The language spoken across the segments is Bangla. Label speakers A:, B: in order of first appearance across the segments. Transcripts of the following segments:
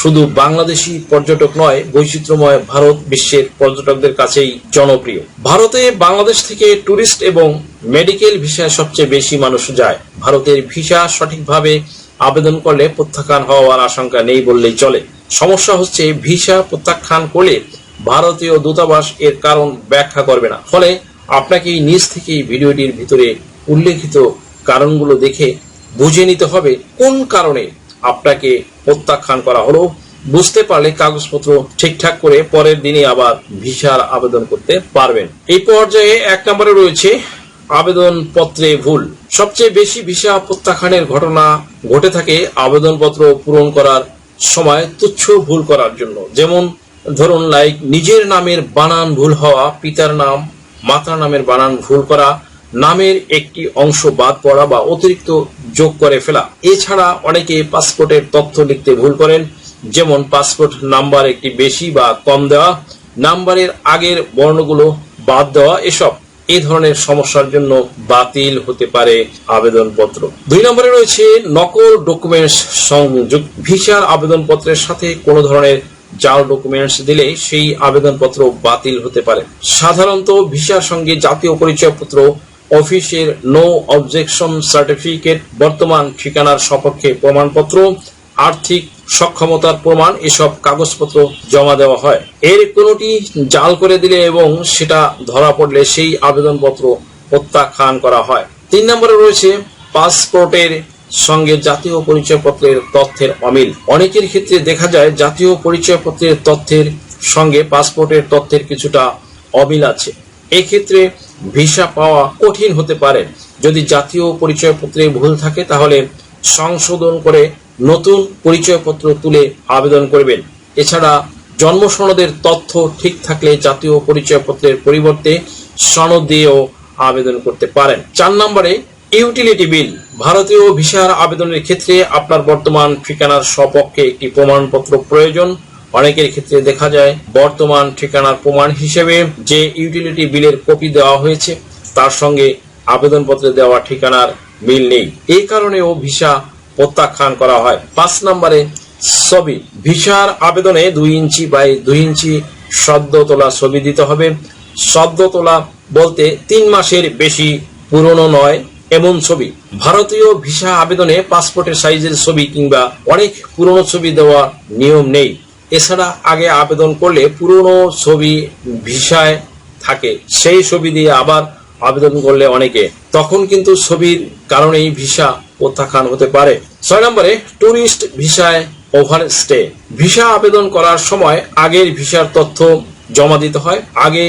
A: শুধু বাংলাদেশি পর্যটক নয়, বৈচিত্র্যময় ভারত বিশ্বের পর্যটকদের কাছেই জনপ্রিয়। ভারতে বাংলাদেশ থেকে ট্যুরিস্ট এবং মেডিকেল ভিসায় সবচেয়ে বেশি মানুষ যায়। ভারতের ভিসা সঠিকভাবে আবেদন করলে প্রত্যাখ্যান হওয়ার আশঙ্কা নেই বললেই চলে। সমস্যা হচ্ছে ভিসা প্রত্যাখ্যান করলে ভারতীয় দূতাবাস এর কারণ ব্যাখ্যা করবে না। ফলে আপনাকে নিজ থেকেই ভিডিওটির ভিতরে উল্লেখিত কারণগুলো দেখে বুঝে নিতে হবে কোন কারণে আপনাকে প্রত্যাখ্যান করা হলো। বুঝতে পারলে কাগজপত্র ঠিকঠাক করে পরের দিনে আবার ভিসার আবেদন করতে পারবেন। এই পর্যায়ে এক নম্বরে রয়েছে আবেদনপত্রে ভুল। সবচেয়ে বেশি ভিসা প্রত্যাখ্যানের ঘটনা ঘটে থাকে আবেদনপত্র পূরণ করার সময় তুচ্ছ ভুল করার জন্য। যেমন ধরুন লাইক নিজের নামের বানান ভুল হওয়া, পিতার নাম, মাতার নামের বানান ভুল করা নামের একটি অংশ বাদ পড়া বা অতিরিক্ত যোগ করে ফেলা। এছাড়া অনেকে পাসপোর্টের তথ্য লিখতে ভুল করেন, যেমন পাসপোর্ট নাম্বার একটি বেশি বা কম দেওয়া, নাম্বারের আগের বর্ণগুলো বাদ দেওয়া, এসব। এ ধরনের সমস্যার জন্য বাতিল হতে পারে আবেদনপত্র। দুই নম্বরে রয়েছে নকল ডকুমেন্টস সংযোগ। ভিসার আবেদনপত্রের সাথে কোনো ধরনের জাল ডকুমেন্টস দিলে সেই আবেদনপত্র বাতিল হতে পারে। সাধারণত ভিসার সঙ্গে জাতীয় পরিচয়পত্র অফিসের নো অবজেকশন সার্টিফিকেট বর্তমান ঠিকানার সপক্ষে প্রমাণপত্র, আর্থিক সক্ষমতার প্রমাণ, এসব কাগজপত্র জমা দেওয়া হয়। এর কোনোটি জাল করে দিলে এবং সেটা ধরা পড়লে সেই আবেদনপত্র প্রত্যাখ্যান করা হয়। তিন নম্বরে রয়েছে পাসপোর্টের সঙ্গে জাতীয় পরিচয়পত্রের তথ্যের অমিল। অনেকের ক্ষেত্রে দেখা যায় জাতীয় পরিচয়পত্রের তথ্যের সঙ্গে পাসপোর্টের তথ্যের কিছুটা অমিল আছে। এক্ষেত্রে ভিসা পাওয়া কঠিন হতে পারে। যদি জাতীয় পরিচয়পত্রে ভুল থাকে, তাহলে সংশোধন করে নতুন পরিচয়পত্র তুলে আবেদন করবেন। এছাড়া জন্ম সনদের তথ্য ঠিক থাকলে জাতীয় পরিচয়পত্রের পরিবর্তে সনদ দিয়েও আবেদন করতে পারেন। চার নম্বরে, ইউটিলিটি বিল। ভারতীয় ভিসার আবেদনের ক্ষেত্রে আপনার বর্তমান ঠিকানার সপক্ষে একটি প্রমাণপত্র প্রয়োজন। অনেকের ক্ষেত্রে দেখা যায় বর্তমান ঠিকানার প্রমাণ হিসেবে যে ইউটিলিটি বিলের কপি দেওয়া হয়েছে, তার সঙ্গে আবেদনপত্রে দেওয়া ঠিকানার মিল নেই। এই কারণেও ভিসা প্রত্যাখ্যান করা হয়। পাঁচ নম্বরে ছবি। ভিসার আবেদনে দুই ইঞ্চি বাই দুই ইঞ্চি সদ্য তোলা ছবি দিতে হবে। সদ্য তোলা বলতে তিন মাসের বেশি পুরনো নয়, এমন ছবি। ভারতীয় ভিসা আবেদনে পাসপোর্টের সাইজের ছবি কিংবা অনেক পুরনো ছবি দেওয়া নিয়ম নেই। এছাড়া আগে আবেদন করলে পুরনো ছবি ভিসায় থাকে। সেই ছবি দিয়ে আবার আবেদন করলে অনেকে। তখন কিন্তু ছবির কারণেই ভিসা প্রত্যাখ্যান হতে পারে। ছয় নম্বরে ট্যুরিস্ট ভিসায় ওভার স্টে ভিসা আবেদন করার সময় আগের ভিসার তথ্য জমা দিতে হয়। আগে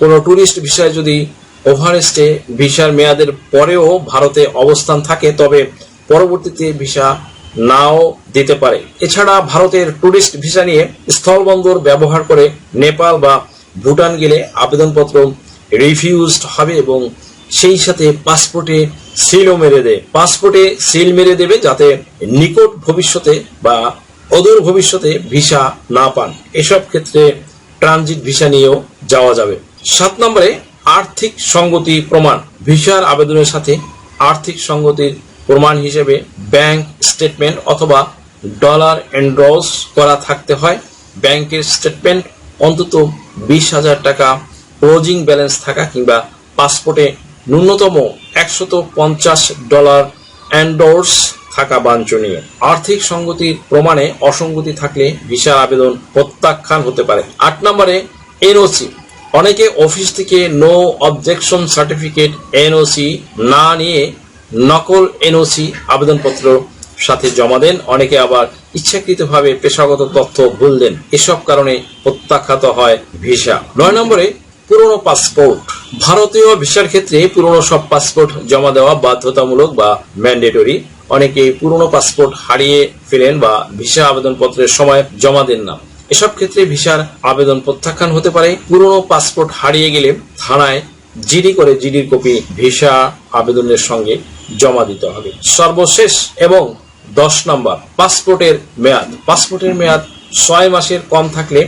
A: কোনো ট্যুরিস্ট ভিসায় যদি ওভারস্টে ভিসার মেয়াদের পরেও ভারতে অবস্থান থাকে, তবে পরবর্তীতে ভিসা নাও দিতে পারে। এছাড়া ভারতের ট্যুরিস্ট ভিসা নিয়ে স্থলবন্দর ব্যবহার করে নেপাল বা ভুটান গেলে আবেদনপত্র রিফিউজড হবে এবং সেই সাথে পাসপোর্টে সিলও মেরে দেয়। পাসপোর্টে সিল মেরে দেবে যাতে নিকট ভবিষ্যতে বা অদূর ভবিষ্যতে ভিসা না পান। এসব ক্ষেত্রে ট্রানজিট ভিসা নিয়েও যাওয়া যাবে। সাত নম্বরে আর্থিক সঙ্গতি প্রমাণ। ভিসার আবেদনের সাথে আর্থিক সঙ্গতির প্রমাণ হিসেবে ব্যাংক স্টেটমেন্ট অথবা ডলার এন্ড্রস করা থাকতে হয়। ব্যাংকের স্টেটমেন্ট অন্তত বিশ হাজার টাকা, ক্লোজিং ব্যালেন্স থাকা কিংবা পাসপোর্টে ন্যূনতম একশত পঞ্চাশ ডলার এন্ডোর্স থাকা বাঞ্ছনীয়। আর্থিক সঙ্গতির প্রমাণে অসঙ্গতি থাকলে ভিসা আবেদন প্রত্যাখ্যান হতে পারে। আট নম্বরে, এনওসি। অনেকে অফিস থেকে নো অবজেকশন সার্টিফিকেট, এনওসি না নিয়ে নকল এনওসি আবেদনপত্র সাথে জমা দেন। অনেকে আবার ইচ্ছাকৃতভাবে পেশাগত তথ্য ভুল দেন এসব কারণে প্রত্যাখ্যাত হয় ভিসা। নয় নম্বরে, পুরনো পাসপোর্ট। ভারতীয় ভিসার ক্ষেত্রে পুরনো সব পাসপোর্ট জমা দেওয়া বাধ্যতামূলক বা ম্যান্ডেটরি। অনেকে পুরনো পাসপোর্ট হারিয়ে ফেলেন বা ভিসা আবেদনপত্রের সময় জমা দেন না। এসব ক্ষেত্রে ভিসার আবেদন প্রত্যাখ্যান হতে পারে। পুরনো পাসপোর্ট হারিয়ে গেলে থানায় জিডি করে জিডির কপি ভিসা আবেদনের সঙ্গে জমা দিতে হবে। সর্বশেষ এবং দশ নম্বর, পাসপোর্টের মেয়াদ। পাসপোর্টের মেয়াদ ছয় মাসের কম থাকলে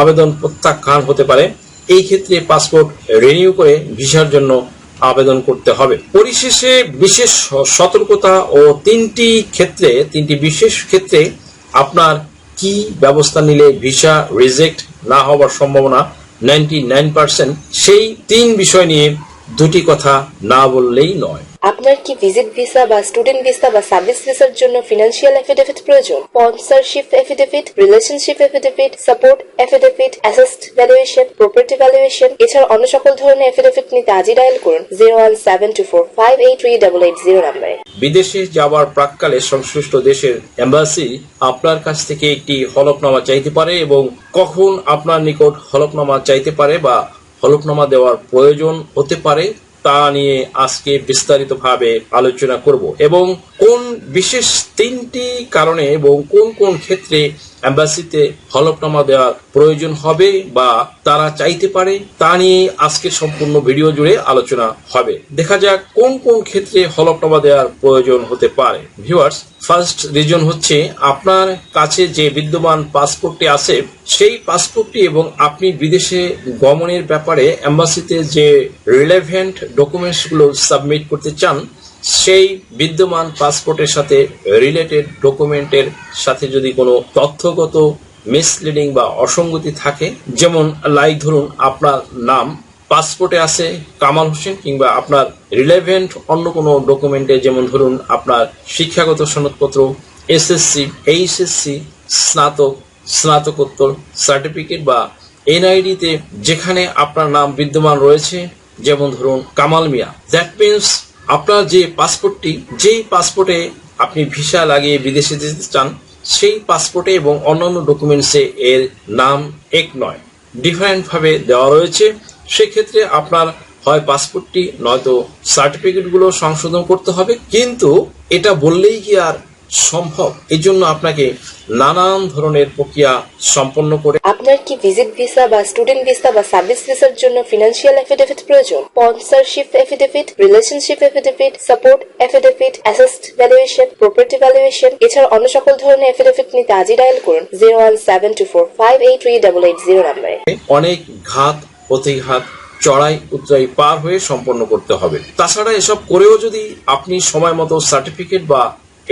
A: আবেদন প্রত্যাখ্যান হতে পারে। এই ক্ষেত্রে পাসপোর্ট রিনিউ করে ভিসার জন্য আবেদন করতে হবে। পরিশেষে বিশেষ সতর্কতা ও তিনটি ক্ষেত্রে, তিনটি বিশেষ ক্ষেত্রে আপনার কি ব্যবস্থা নিলে ভিসা রিজেক্ট না হওয়ার সম্ভাবনা নাইনটি সেই তিন বিষয় নিয়ে দুটি কথা না বললেই নয়।
B: আপনার কি ভিজিট ভিসা বা স্টুডেন্ট ভিসা বা সার্ভিস ভিসার জন্য ফিনান্সিয়াল এফিডেভিট প্রয়োজন? Sponsorship affidavit relationship affidavit support affidavit asset valuation property valuation এছাড়া অন্য সকল ধরনের এফিডেভিট নিতে আজই ডায়াল করুন zero one seven two four five eight three double eight zero নাম্বারে
A: বিদেশে যাওয়ার প্রাককালে সংশ্লিষ্ট দেশের এম্বাসি আপনার কাছ থেকে একটি হলফনামা চাইতে পারে এবং কখন আপনার নিকট হলফনামা চাইতে পারে বা হলফনামা দেওয়ার প্রয়োজন হতে পারে, তা নিয়ে আজকে বিস্তারিতভাবে আলোচনা করব। এবং কোন বিশেষ তিনটি কারণে এবং কোন কোন ক্ষেত্রে এম্বাসিতে হলফনামা দেওয়ার প্রয়োজন হবে বা তারা চাইতে পারে, তা নিয়ে আজকে সম্পূর্ণ ভিডিও জুড়ে আলোচনা হবে। দেখা যাক কোন কোন ক্ষেত্রে হলফনামা দেওয়ার প্রয়োজন হতে পারে। ভিউয়ার্স ফার্স্ট রিজন হচ্ছে আপনার কাছে যে বিদ্যমান পাসপোর্টটি আছে, সেই পাসপোর্টটি এবং আপনি বিদেশে গমনের ব্যাপারে এম্বাসিতে যে রিলেভেন্ট ডকুমেন্টসগুলো সাবমিট করতে চান সেই বিদ্যমান পাসপোর্টের সাথে রিলেটেড ডকুমেন্টের সাথে যদি কোনো তথ্যগত মিসলিডিং বা অসঙ্গতি থাকে, যেমন লাইক ধরুন আপনার নাম পাসপোর্টে আছে কামাল হোসেন কিংবা আপনার রিলেভেন্ট অন্য কোনো ডকুমেন্টে যেমন ধরুন আপনার শিক্ষাগত সনদপত্র এসএসসি এইচএসসি স্নাতক, স্নাতকোত্তর সার্টিফিকেট বা এনআইডিতে যেখানে আপনার নাম বিদ্যমান রয়েছে, যেমন ধরুন কামাল মিয়া। দ্যাট মিনস আপনার যে পাসপোর্টটি, যেই পাসপোর্টে আপনি ভিসা লাগিয়ে বিদেশে যেতে চান, সেই পাসপোর্টে এবং অন্যান্য ডকুমেন্টসে এর নাম এক নয়। ডিফারেন্টভাবে দেওয়া রয়েছে। সেক্ষেত্রে আপনার হয় পাসপোর্টটি, নয়তো সার্টিফিকেটগুলো সংশোধন করতে হবে। কিন্তু এটা বললেই কি আর সম্ভব। এই জন্য আপনাকে নানান ধরনের প্রক্রিয়া সম্পন্ন করে
B: আপনার কি ভিজিট ভিসা বা স্টুডেন্ট ভিসা বা সার্ভিস ভিসার জন্য ফিনান্সিয়াল এফিডেভিট প্রয়োজন? Sponsorship affidavit relationship affidavit support affidavit asset valuation property valuation এছাড়া অন্য সকল ধরনের এফিডেভিট নিতে আজই ডায়াল করুন zero one seven two four five eight three double eight zero নাম্বারে।
A: অনেক ঘাত প্রতিঘাত চড়াই উতরাই পার হয়ে সম্পন্ন করতে হবে। তাছাড়া এসব করেও যদি আপনি সময় মতো সার্টিফিকেট বা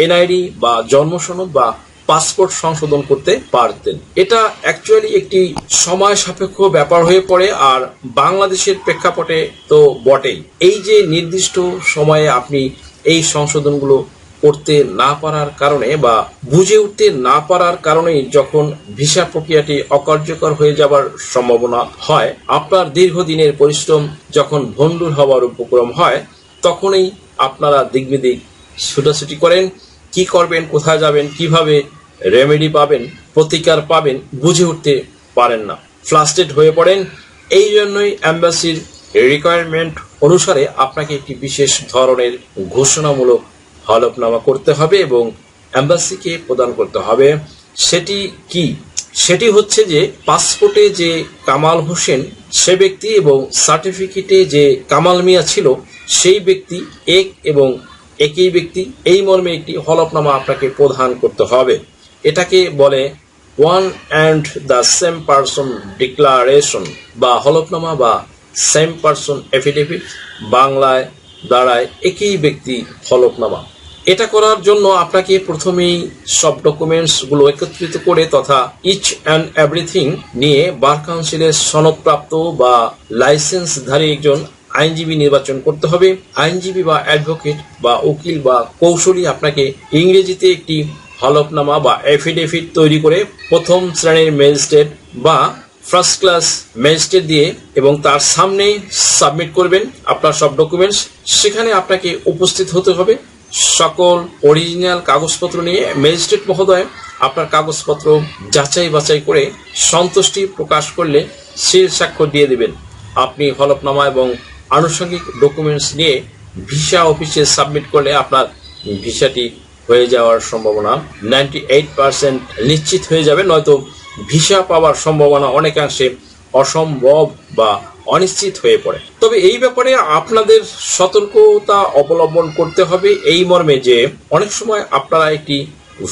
A: এনআইডি বা জন্ম সনদ বা পাসপোর্ট সংশোধন করতে পারতেন। এটা অ্যাকচুয়ালি একটি সময় সাপেক্ষ ব্যাপার হয়ে পড়ে আর বাংলাদেশের প্রেক্ষাপটে তো বটেই। এই যে নির্দিষ্ট সময়ে আপনি এই সংশোধনগুলো করতে না পারার কারণে বা বুঝে উঠতে না পারার কারণেই যখন ভিসা প্রক্রিয়াটি অকার্যকর হয়ে যাবার সম্ভাবনা হয়, আপনার দীর্ঘদিনের পরিশ্রম যখন ভণ্ডুর হওয়ার উপক্রম হয়, তখনই আপনারা দিকবিদিক ছুটাছুটি করেন। কি করবেন, কোথায় যাবেন, কীভাবে রেমেডি পাবেন, প্রতিকার পাবেন বুঝে উঠতে পারেন না। ফ্লাস্টেড হয়ে পড়েন, এই জন্যই অ্যাম্বাসির রিকোয়ারমেন্ট অনুসারে আপনাকে একটি বিশেষ ধরনের ঘোষণামূলক হলফনামা করতে হবে এবং অ্যাম্বাসিকে প্রদান করতে হবে। সেটি কি? সেটি হচ্ছে যে পাসপোর্টে যে কামাল হোসেন, সে ব্যক্তি এবং সার্টিফিকেটে যে কামাল মিয়া ছিল, সেই ব্যক্তি এক এবং একই ব্যক্তি, এই মর্মে একটি হলফনামা আপনাকে প্রদান করতে হবে। এটাকে বলে one and the same person declaration বা হলফনামা বা সেম পারসন এফিডেভিট বাংলায় দাঁড়ায় একই ব্যক্তি হলফনামা। এটা করার জন্য আপনাকে প্রথমেই সব ডকুমেন্টসগুলো একত্রিত করে তথা ইচ অ্যান্ড এভরিথিং নিয়ে বার কাউন্সিলের সনদপ্রাপ্ত বা লাইসেন্সধারী একজন আইনজীবী নির্বাচন করতে হবে। আইনজীবী বা অ্যাডভোকেট বা উকিল বা কৌশলী আপনাকে ইংরেজিতে একটি হলফনামা বা এফিডেভিট তৈরি করে প্রথম শ্রেণির ম্যাজিস্ট্রেট বা ফার্স্ট ক্লাস ম্যাজিস্ট্রেট দিয়ে এবং তার সামনে সাবমিট করবেন আপনার সব ডকুমেন্টস সেখানে আপনাকে উপস্থিত হতে হবে। সকল অরিজিনাল কাগজপত্র নিয়ে ম্যাজিস্ট্রেট মহোদয় আপনার কাগজপত্র যাচাই বাছাই করে সন্তুষ্টি প্রকাশ করলে সিল স্বাক্ষর দিয়ে দেবেন। আপনি হলফনামা এবং আনুষঙ্গিক ডকুমেন্টস নিয়ে ভিসা অফিসে সাবমিট করলে আপনার ভিসাটি হয়ে যাওয়ার সম্ভাবনা নাইনটি এইট পার্সেন্ট নিশ্চিত হয়ে যাবে। নয়তো ভিসা পাওয়ার সম্ভাবনা অনেকাংশে অসম্ভব বা অনিশ্চিত হয়ে পড়ে। তবে এই ব্যাপারে আপনাদের সতর্কতা অবলম্বন করতে হবে এই মর্মে যে অনেক সময় আপনারা একটি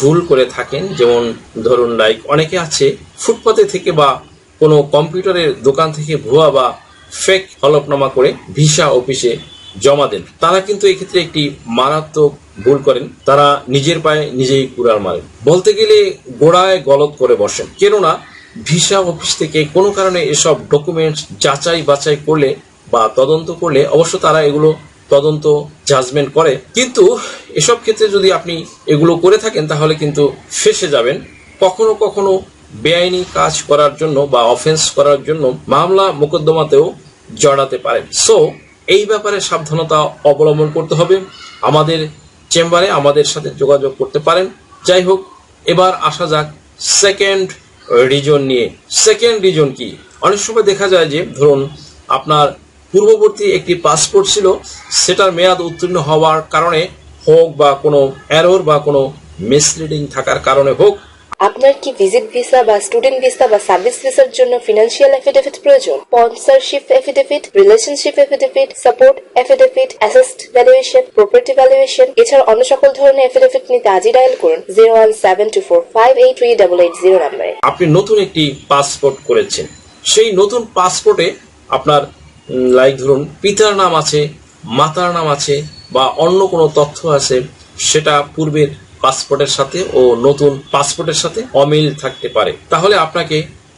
A: ভুল করে থাকেন। যেমন ধরুন লাইক অনেকে আছে, ফুটপাতে থেকে বা কোনো কম্পিউটারের দোকান থেকে ভুয়া বা ফেক হলফনামা করে ভিসা অফিসে জমা দেন। তারা কিন্তু এক্ষেত্রে একটি মারাত্মক ভুল করেন। তারা নিজের পায়ে নিজেই কুড়াল মারেন। বলতে গেলে গোড়ায় গলত করে বসেন। কেননা ভিসা অফিস থেকে কোনো কারণে এসব ডকুমেন্টস যাচাই বাছাই করলে বা তদন্ত করলে অবশ্য তারা এগুলো তদন্ত জাজমেন্ট করে। কিন্তু এসব ক্ষেত্রে যদি আপনি এগুলো করে থাকেন, তাহলে কিন্তু ফেসে যাবেন। কখনো কখনো বেআইনি কাজ করার জন্য বা অফেন্স করার জন্য মামলা মোকদ্দমাতেও জড়াতে পারেন। সো এই ব্যাপারে সাবধানতা অবলম্বন করতে হবে। আমাদের চেম্বারে আমাদের সাথে যোগাযোগ করতে পারেন। যাই হোক, এবার আসা যাক সেকেন্ড রিজন নিয়ে। সেকেন্ড রিজন কি? অনেক সময় দেখা যায় যে, ধরুন, আপনার পূর্ববর্তী একটি পাসপোর্ট ছিল, সেটার মেয়াদ উত্তীর্ণ হওয়ার কারণে হোক বা কোনো অ্যারোর বা কোনো মিসলিডিং থাকার কারণে হোক
B: আপনার কি ভিজিট ভিসা বা স্টুডেন্ট ভিসা বা সার্ভিস ভিসার জন্য ফিনান্সিয়াল এফিডেভিট প্রয়োজন? Sponsorship affidavit relationship affidavit support affidavit asset valuation property valuation এছাড়া অন্য সকল ধরনের এফিডেভিট নিতে আজই ডায়াল করুন zero one seven two four five eight three double eight zero নাম্বারে।
A: আপনি নতুন একটি পাসপোর্ট করেছেন। সেই নতুন পাসপোর্টে আপনার লাইক ধরুন, পিতার নাম আছে, মাতার নাম আছে, বা অন্য কোনো তথ্য আছে, সেটা পূর্বের পাসপোর্টের সাথে ও নতুন পাসপোর্টের সাথে অমিল থাকতে পারে। তাহলে আপনাকে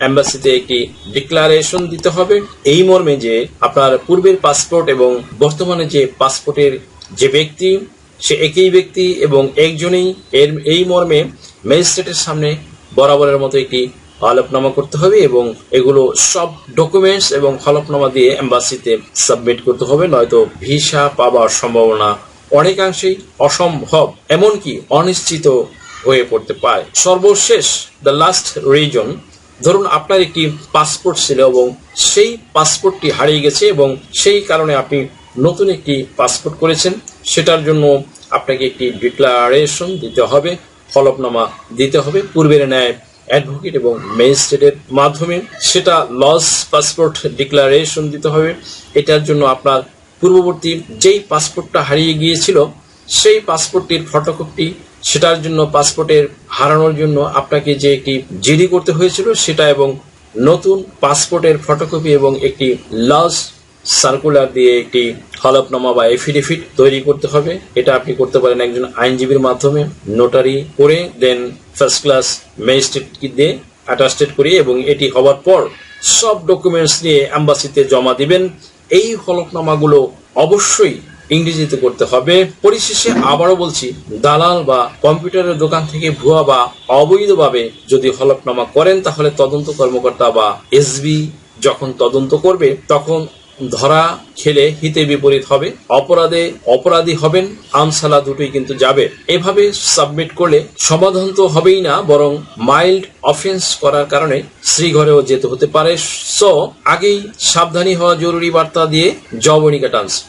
A: এম্বাসিতে একটি ডিক্লারেশন দিতে হবে। এই মর্মে যে আপনার পূর্বের পাসপোর্ট এবং বর্তমানে যে পাসপোর্টের যে ব্যক্তি, সে একই ব্যক্তি এবং একজনেই এর এই মর্মে ম্যাজিস্ট্রেটের সামনে বরাবরের মতো একটি হলফনামা করতে হবে এবং এগুলো সব ডকুমেন্টস এবং হলফনামা দিয়ে এম্বাসিতে সাবমিট করতে হবে, নয়তো ভিসা পাওয়ার সম্ভাবনা অনেকাংশেই অসম্ভব, এমনকি অনিশ্চিত হয়ে পড়তে পারে। সর্বশেষ দ্য লাস্ট রিজন ধরুন আপনার একটি পাসপোর্ট ছিল এবং সেই পাসপোর্টটি হারিয়ে গেছে এবং সেই কারণে আপনি নতুন একটি পাসপোর্ট করেছেন। সেটার জন্য আপনাকে একটি ডিক্লারেশন দিতে হবে হলফনামা দিতে হবে, পূর্বের ন্যায় অ্যাডভোকেট এবং ম্যাজিস্ট্রেটের মাধ্যমে। সেটা লস পাসপোর্ট ডিক্লারেশন দিতে হবে। এটার জন্য আপনার পূর্ববর্তী যেই পাসপোর্টটা হারিয়ে গিয়েছিল, সেই পাসপোর্টটির ফটোকপি সেটার জন্য পাসপোর্টের হারানোর জন্য আপনাকে যে একটি জিডি করতে হয়েছিল, সেটা এবং নতুন পাসপোর্টের ফটোকপি এবং একটি লস সার্কুলার দিয়ে একটি হলফনামা বা এফিডেভিট তৈরি করতে হবে। এটা আপনি করতে পারেন একজন আইনজীবীর মাধ্যমে। নোটারি করে দেন ফার্স্ট ক্লাস ম্যাজিস্ট্রেট দিয়ে অ্যাটাস্টেড করিয়ে এবং এটি হওয়ার পর সব ডকুমেন্টস নিয়ে অ্যাম্বাসিতে জমা দিবেন। এই হলফনামাগুলো অবশ্যই ইংরেজিতে করতে হবে। পরিশেষে আবারও বলছি, দালাল বা কম্পিউটারের দোকান থেকে ভুয়া বা অবৈধভাবে যদি হলফনামা করেন, তাহলে তদন্ত কর্মকর্তা বা এসবি যখন তদন্ত করবে, তখন ধরা খেলে হিতে বিপরীত হবে। অপরাধে অপরাধী হবেন, আমসালা দুটোই কিন্তু যাবে। এভাবে সাবমিট করলে সমাধান তো হবেই না, বরং মাইল্ড অফেন্স করার কারণে শ্রীঘরেও যেতে হতে পারে। সো, আগেই সাবধানী হওয়া জরুরি বার্তা দিয়ে জবনিকা টান্স